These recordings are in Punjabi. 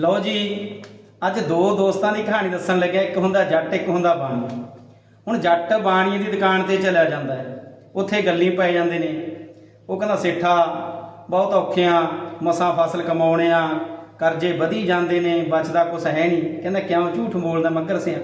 ਲਓ ਜੀ, ਅੱਜ ਦੋ ਦੋਸਤਾਂ ਦੀ ਕਹਾਣੀ ਦੱਸਣ ਲੱਗਿਆ, ਇੱਕ ਹੁੰਦਾ ਜੱਟ, ਇੱਕ ਹੁੰਦਾ ਬਾਣੀ। ਹੁਣ ਜੱਟ ਬਾਣੀ ਦੀ ਦੁਕਾਨ ਤੇ ਚਲਿਆ ਜਾਂਦਾ ਹੈ। ਉੱਥੇ ਗੱਲੀ ਪੈ ਜਾਂਦੇ ਨੇ। ਉਹ ਕਹਿੰਦਾ, ਸੇਠਾ, ਬਹੁਤ ਔਖਿਆਂ, ਮਸਾਂ ਫਸਲ ਕਮਾਉਣੇ ਆ ਕਰਜ਼ੇ ਵਧੀ ਜਾਂਦੇ ਨੇ, ਬਚਦਾ ਕੁਛ ਹੈ ਨਹੀਂ। ਕਹਿੰਦਾ, ਕਿਉਂ ਝੂਠ ਬੋਲਦਾ ਮੱਕਰ ਸਿਆ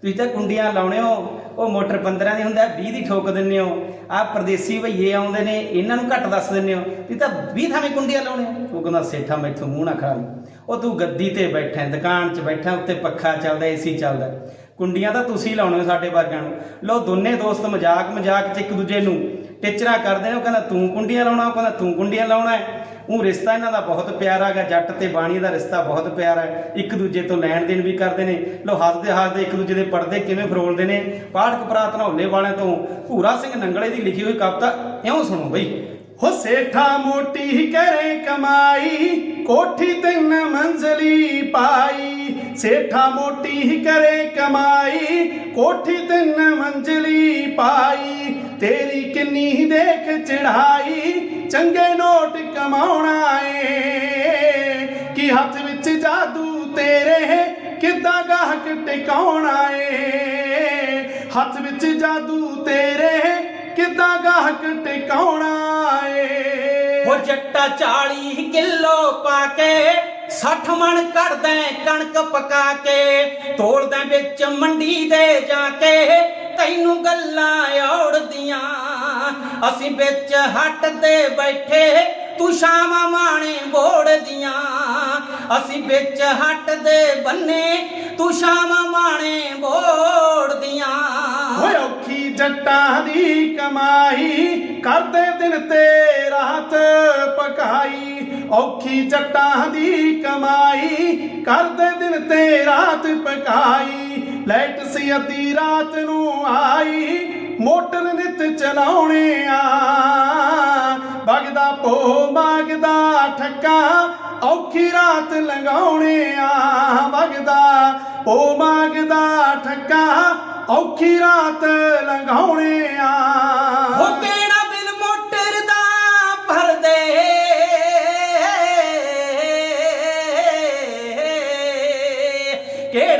ਤੁਸੀਂ ਤਾਂ ਕੁੰਡੀਆਂ ਲਾਉਣੇ ਹੋ, ਉਹ ਮੋਟਰ 15 ਦੀ ਹੁੰਦਾ 20 ਦੀ ਠੋਕ ਦਿੰਦੇ ਹੋ। ਆਹ ਪਰਦੇਸੀ ਭਈਏ ਆਉਂਦੇ ਨੇ, ਇਹਨਾਂ ਨੂੰ ਘੱਟ ਦੱਸ ਦਿੰਦੇ ਹੋ। ਤੁਸੀਂ ਤਾਂ 20 ਥਾਵੇਂ ਕੁੰਡੀਆਂ ਲਾਉਣੇ ਹੋ। ਉਹ ਕਹਿੰਦਾ, ਸੇਠਾ, ਮੈਥੋਂ ਮੂੰਹ ਨਾ ਖਾ ਲਈ ਉਹ ਤੂੰ ਗੱਦੀ ਤੇ ਬੈਠਾ ਦੁਕਾਨ 'ਚ ਬੈਠਾ ਉੱਤੇ ਪੱਖਾ ਚੱਲਦਾ ਏਸੀ ਚੱਲਦਾ ਕੁੰਡੀਆਂ ਤਾਂ ਤੁਸੀਂ ਲਾਉਣੇ ਹੋ ਸਾਡੇ ਵਰਗਿਆਂ ਨੂੰ। ਲੋ ਦੋਨੇ ਦੋਸਤ ਮਜ਼ਾਕ ਮਜ਼ਾਕ 'ਚ ਇੱਕ ਦੂਜੇ ਨੂੰ ਟਿਚਰਾ ਕਰਦੇ ਨੇ, ਉਹ ਕਹਿੰਦਾ, ਤੂੰ ਕੁੰਡੀਆਂ ਲਾਉਣਾ? ਉਹ ਕਹਿੰਦਾ, ਤੂੰ ਕੁੰਡੀਆਂ ਲਾਉਣਾ ਹੈ। ਉਹ ਰਿਸ਼ਤਾ ਇਹਨਾਂ ਦਾ ਬਹੁਤ ਪਿਆਰਾ ਹੈਗਾ, ਜੱਟ ਤੇ ਬਾਣੀ ਦਾ ਰਿਸ਼ਤਾ ਬਹੁਤ ਪਿਆਰਾ ਹੈ। ਇੱਕ ਦੂਜੇ ਤੋਂ ਲੈਣ ਦੇਣ ਵੀ ਕਰਦੇ ਨੇ। ਲੋ ਹੱਸਦੇ ਹੱਸਦੇ ਇੱਕ ਦੂਜੇ ਦੇ ਪਰਦੇ ਕਿਵੇਂ ਫਰੋਲਦੇ ਨੇ। ਪਾਠਕ ਪ੍ਰਾਤ ਨਹੌਲੇ ਵਾਲਿਆਂ ਤੋਂ ਭੂਰਾ ਸਿੰਘ ਨੰਗਲੇ ਦੀ ਲਿਖੀ ਹੋਈ ਕਵਿਤਾ ਇਉਂ ਸੁਣੋ ਬਈ। ਹੋ ਸੇਠਾ ਮੋਟੀ ਕਰੇ ਕਮਾਈ, ਕੋਠੀ ਤਿੰਨ ਮੰਜ਼ਲੀ ਪਾਈ। ਸੇਠਾ ਮੋਟੀ ਕਰੇ ਕਮਾਈ, ਕੋਠੀ ਤਿੰਨ ਮੰਜ਼ਲੀ ਪਾਈ। ਤੇਰੀ ਕਿੰਨੀ ਦੇਖ ਚੜਾਈ ਚੰਗੇ ਨੋਟ ਕਮਾਉਣਾ ਏ। ਕੀ ਹੱਥ ਵਿੱਚ ਜਾਦੂ ਤੇਰੇ, ਕਿੱਦਾਂ ਗਾਹਕ ਟਿਕਾਉਣਾ ਏ। ਹੱਥ ਵਿੱਚ ਜਾਦੂ ਤੇਰੇ, ਕਿੱਦਾਂ ਗਾਹਕ ਟਿਕਾਉਣਾ ਉਹ ਜੱਟਾ 40 ਕਿਲੋ ਪਾ ਕੇ 60 ਮਣ ਕੱਢਦਾ ਕਣਕ ਪਕਾ ਕੇ, ਤੋਲਦਾ ਵਿੱਚ ਮੰਡੀ ਦੇ ਜਾ ਕੇ, ਤੈਨੂੰ ਗੱਲਾਂ ਔੜਦੀਆਂ। ਅਸੀਂ ਵਿੱਚ ਹੱਟ ਤੇ ਬੈਠੇ, ਤੂੰ ਸ਼ਾਮਾਂ ਮਾਣੇ ਬੋੜਦੀਆਂ ਅਸੀਂ ਵਿੱਚ ਹੱਟ ਦੇ ਬੰਨੇ, ਤੂੰ ਸ਼ਾਮਾਂ ਮਾਣੇ ਬੋੜਦੀਆਂ ਓਏ ਔਖੀ ਜੱਟਾਂ ਦੀ ਕਮਾਈ ਕਰਦੇ ਦਿਨ ਤੇ ਰਾਤ। ਔਖੀ ਜੱਟਾਂ ਦੀ ਕਮਾਈ ਕਰਦੇ ਦਿਨ ਤੇ ਰਾਤ ਪਕਾਈ, ਲਾਈਟ ਸੀ ਅੱਧੀ ਰਾਤ ਨੂੰ ਆਈ, ਮੋਟਰ ਨਿਤ ਚਲਾਉਣੇ ਆ। ਵਗਦਾ ਪੋ ਮਾਗਦਾ ਠੱਕਾ, ਔਖੀ ਰਾਤ ਲੰਘਾਉਣੇ ਆ। ਬਗਦਾ ਪੋ ਮਾਗਦਾ ਠੱਕਾ, ਔਖੀ ਰਾਤ ਲੰਘਾਉਣੇ ਆ। ਹੋ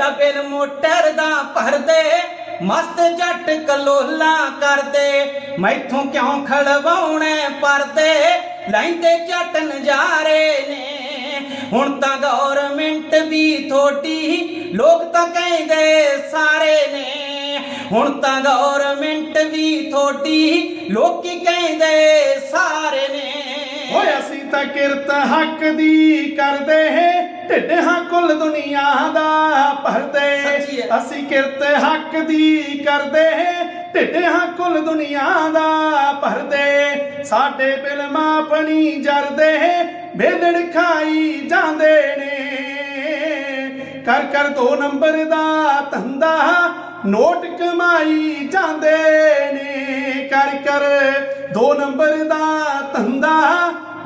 ਕਿਹੜਾ ਬਿਲ ਮੋਟਰ ਦਾ ਭਰਦੇ, ਮਸਤ ਜੱਟ ਕਲੋਲਾ ਕਰਦੇ। ਮੈਥੋਂ ਕਿਉਂ ਖਲਵਾਉਣੇ ਪਰਦੇ? ਲੈਂਦੇ ਜੱਟ ਨਜ਼ਾਰੇ ਨੇ। ਹੁਣ ਤਾਂ ਗੌਰਮਿੰਟ ਵੀ ਥੋੜੀ ਲੋਕ ਤਾਂ ਕਹਿੰਦੇ ਸਾਰੇ ਨੇ। ਹੁਣ ਤਾਂ ਗੌਰਮਿੰਟ ਵੀ ਥੋੜੀ ਲੋਕੀ ਕਹਿੰਦੇ ਸਾਰੇ ਨੇ। ਓਏ ਅਸੀਂ ਤਾਂ ਕਿਰਤ ਹੱਕ ਦੀ ਕਰਦੇ ਢਿੱਡ ਹਾਂ ਕੁੱਲ ਦੁਨੀਆ ਦਾ ਭਰਦੇ। ਅਸੀਂ ਕਿਰਤ ਹੱਕ ਦੀ ਕਰਦੇ ਢਿੱਡ ਹਾਂ ਕੁੱਲ ਦੁਨੀਆ ਦਾ ਭਰਦੇ ਸਾਡੇ ਬਿਲ ਮਾਪਣੀ ਜਰਦੇ। ਬੇਲੜ ਖਾਈ ਜਾਂਦੇ ਨੇ। ਕਰ ਕਰ ਦੋ ਨੰਬਰ ਦਾ ਧੰਦਾ। ਨੋਟ ਕਮਾਈ ਜਾਂਦੇ ਨੇ। ਕਰ ਕਰ ਦੋ ਨੰਬਰ ਦਾ ਧੰਦਾ।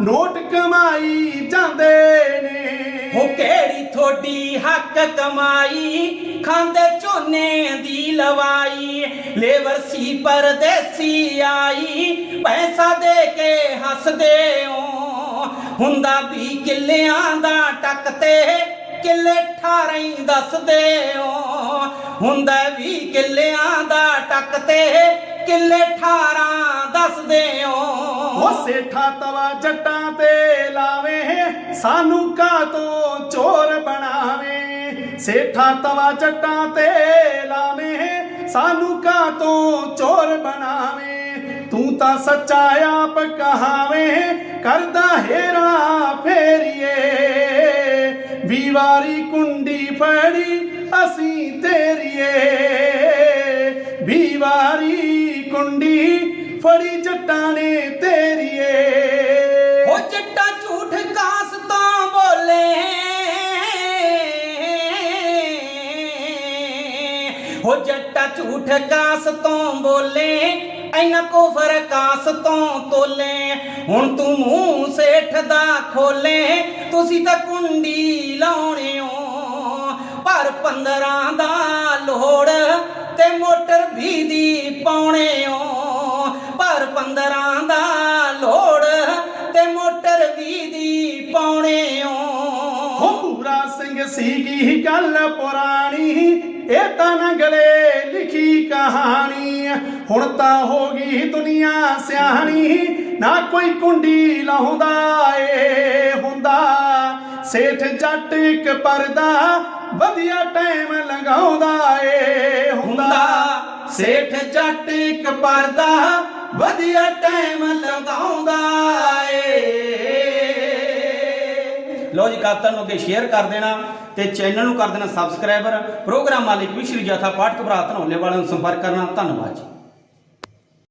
ਨੋਟ ਕਮਾਈ ਜਾਂਦੇ ਨੇ। ਹੋ ਕਿਹੜੀ ਥੋੜੀ ਹੱਕ ਕਮਾਈ? ਖਾਂਦੇ ਝੋਨੇ ਦੀ ਲਵਾਈ। ਲੇਬਰ ਸੀ, ਪਰਦੇਸੀ ਆਈ। ਪੈਸਾ ਦੇ ਕੇ ਹੱਸਦੇ ਓ। ਹੁੰਦਾ ਵੀ ਕਿੱਲਿਆਂ ਦਾ ਟੱਕ ਤੇ ਕਿੱਲੇ 18 ਦੱਸਦੇ ਓ। ਹੁੰਦਾ ਵੀ ਕਿੱਲਿਆਂ ਦਾ ਟੱਕ ਤੇ ਕਿੱਲੇ 18 ਦੱਸਦੇ ਓ। ਸੇਠਾ ਤਵਾ ਜੱਟਾਂ ਤੇ ਲਾਵੇ, ਸਾਨੂੰ ਕਾ ਤੋਂ ਚੋਰ ਬਣਾਵੇ। ਸੇਠਾ ਤਵਾ ਜੱਟਾਂ ਤੇ ਲਾਵੇ, ਸਾਨੂੰ ਕਾ ਤੋਂ ਚੋਰ ਬਣਾਵੇ। ਤੂੰ ਤਾਂ ਸੱਚਾ ਆਪ ਕਹਾਵੇ, ਕਰਦਾ ਹੇਰਾ ਫੇਰੀਏ। ਵੀ ਵਾਰੀ ਕੁੰਡੀ ਫੜੀ ਅਸੀਂ ਤੇਰੀਏ। ਵੀ ਵਾਰੀ ਕੁੰਡੀ ਫੜੀ ਜੱਟਾਂ ਨੇ ਤੇਰੀਏ। ਉਹ ਚਿੱਟਾ ਝੂਠ ਕਾਸ ਤੋਂ ਬੋਲੇ। ਹੋ ਜੱਟਾ ਝੂਠ ਕਾਸ ਤੋਂ ਬੋਲੇ। ਐਨਾ ਕੋਫਰ ਕਾਸ ਤੋਂ ਤੋਲੇ। ਹੁਣ ਤੂੰ ਮੂੰਹ ਸੇਠ ਦਾ ਖੋਲੇ। ਤੁਸੀਂ ਤਾਂ ਕੁੰਡੀ ਲਾਉਣੇ ਹੋ। ਪਰ 15 ਦਾ ਲੋੜ ਤੇ ਮੋਟਰ ਵੀ ਦੀ ਪਾਉਣੇ ਹੋ। ਪਰ 15 ਦਾ ਲੋੜ ਤੇ ਮੋਟਰ ਵੀ ਦੀ ਪਾਉਣਿਓ ਹੋ ਪੂਰਾ ਸਿੰਘ ਸੀਗੀ ਗੱਲ ਪੁਰਾਣੀ ਇਹ ਤਾਂ ਨਗਲੇ ਲਿਖੀ ਕਹਾਣੀ। ਹੁਣ ਤਾਂ ਹੋ ਗਈ ਦੁਨੀਆ ਸਿਆਣੀ ਨਾ ਕੋਈ ਕੁੰਡੀ ਲਾਉਂਦਾ ਏ ਹੁੰਦਾ। ਸੇਠ ਜੱਟ ਇੱਕ ਪਰਦਾ ਵਧੀਆ ਟਾਈਮ ਲਗਾਉਂਦਾ ਏ ਹੁੰਦਾ। ਹੁੰਦਾ। ਸੇਠ ਜੱਟ ਇੱਕ ਪਰਦਾ ਵਧੀਆ ਟਾਈਮ ਲਗਾਉਂਦਾ ਏ। ਲੋ ਜੀ ਕਾਤਨ ਨੂੰ ਅੱਗੇ ਸ਼ੇਅਰ ਕਰ ਦੇਣਾ ਤੇ ਚੈਨਲ ਨੂੰ ਕਰ ਦੇਣਾ ਸਬਸਕ੍ਰਾਈਬਰ ਪ੍ਰੋਗਰਾਮਾਂ ਲਈ ਵੀ ਸ਼੍ਰੀ ਜਥਾ ਪਾਠਕ ਭਰਾ ਧਨੌਲੇ ਵਾਲਿਆਂ ਨੂੰ ਸੰਪਰਕ ਕਰਨਾ। ਧੰਨਵਾਦ ਜੀ।